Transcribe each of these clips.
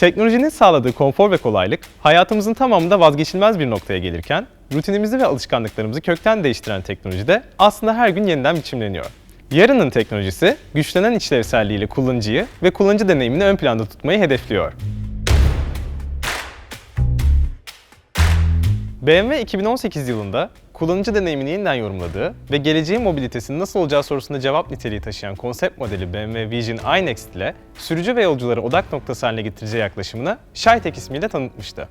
Teknolojinin sağladığı konfor ve kolaylık hayatımızın tamamında vazgeçilmez bir noktaya gelirken, rutinimizi ve alışkanlıklarımızı kökten değiştiren teknoloji de aslında her gün yeniden biçimleniyor. Yarının teknolojisi, güçlenen işlevselliğiyle kullanıcıyı ve kullanıcı deneyimini ön planda tutmayı hedefliyor. BMW 2018 yılında kullanıcı deneyimini yeniden yorumladığı ve geleceğin mobilitesinin nasıl olacağı sorusuna cevap niteliği taşıyan konsept modeli BMW Vision iNext ile sürücü ve yolcuları odak noktası haline getireceği yaklaşımını ShyTech ismiyle tanıtmıştı.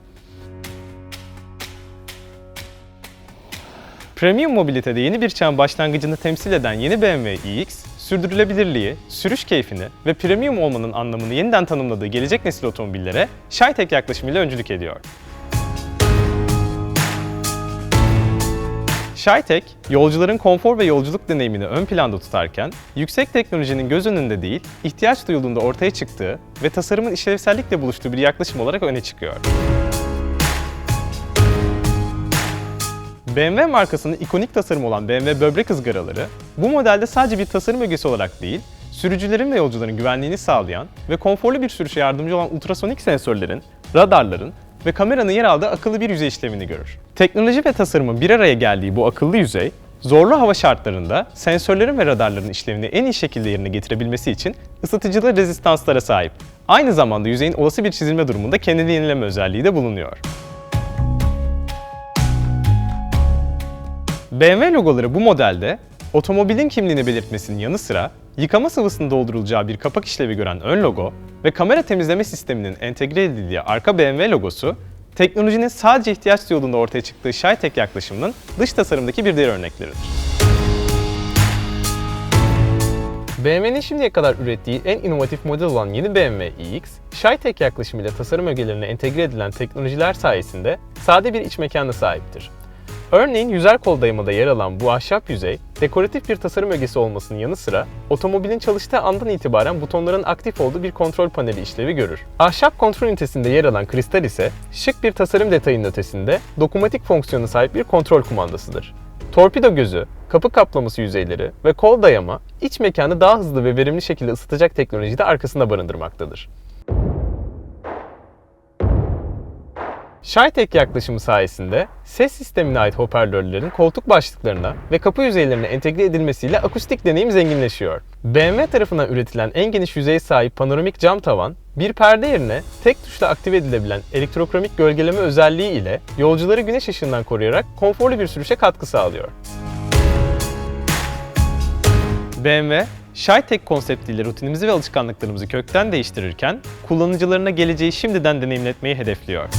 Premium mobilitede yeni bir çağın başlangıcını temsil eden yeni BMW iX, sürdürülebilirliği, sürüş keyfini ve premium olmanın anlamını yeniden tanımladığı gelecek nesil otomobillere ShyTech yaklaşımıyla öncülük ediyor. ShyTech, yolcuların konfor ve yolculuk deneyimini ön planda tutarken, yüksek teknolojinin göz önünde değil, ihtiyaç duyulduğunda ortaya çıktığı ve tasarımın işlevsellikle buluştuğu bir yaklaşım olarak öne çıkıyor. BMW markasının ikonik tasarımı olan BMW böbrek ızgaraları, bu modelde sadece bir tasarım ögesi olarak değil, sürücülerin ve yolcuların güvenliğini sağlayan ve konforlu bir sürüşe yardımcı olan ultrasonik sensörlerin, radarların ve kameranın yer aldığı akıllı bir yüzey işlemini görür. Teknoloji ve tasarımın bir araya geldiği bu akıllı yüzey, zorlu hava şartlarında sensörlerin ve radarların işlevini en iyi şekilde yerine getirebilmesi için ısıtıcılı rezistanslara sahip. Aynı zamanda yüzeyin olası bir çizilme durumunda kendini yenileme özelliği de bulunuyor. BMW logoları bu modelde otomobilin kimliğini belirtmesinin yanı sıra yıkama sıvısının doldurulacağı bir kapak işlevi gören ön logo ve kamera temizleme sisteminin entegre edildiği arka BMW logosu, teknolojinin sadece ihtiyaç duyulduğunda ortaya çıktığı ShyTech yaklaşımının dış tasarımdaki bir diğer örnekleridir. BMW'nin şimdiye kadar ürettiği en inovatif model olan yeni BMW iX, ShyTech yaklaşımıyla tasarım ögelerine entegre edilen teknolojiler sayesinde sade bir iç mekana sahiptir. Örneğin yüzer kol dayamada yer alan bu ahşap yüzey, dekoratif bir tasarım ögesi olmasının yanı sıra otomobilin çalıştığı andan itibaren butonların aktif olduğu bir kontrol paneli işlevi görür. Ahşap kontrol ünitesinde yer alan kristal ise şık bir tasarım detayının ötesinde dokunmatik fonksiyona sahip bir kontrol kumandasıdır. Torpido gözü, kapı kaplaması yüzeyleri ve kol dayama iç mekanı daha hızlı ve verimli şekilde ısıtacak teknolojiyi de arkasında barındırmaktadır. ShyTech yaklaşımı sayesinde ses sistemine ait hoparlörlerin koltuk başlıklarına ve kapı yüzeylerine entegre edilmesiyle akustik deneyim zenginleşiyor. BMW tarafından üretilen en geniş yüzeye sahip panoramik cam tavan, bir perde yerine tek tuşla aktive edilebilen elektrokromik gölgeleme özelliği ile yolcuları güneş ışığından koruyarak konforlu bir sürüşe katkı sağlıyor. BMW, ShyTech konseptiyle rutinimizi ve alışkanlıklarımızı kökten değiştirirken, kullanıcılarına geleceği şimdiden deneyimletmeyi hedefliyor.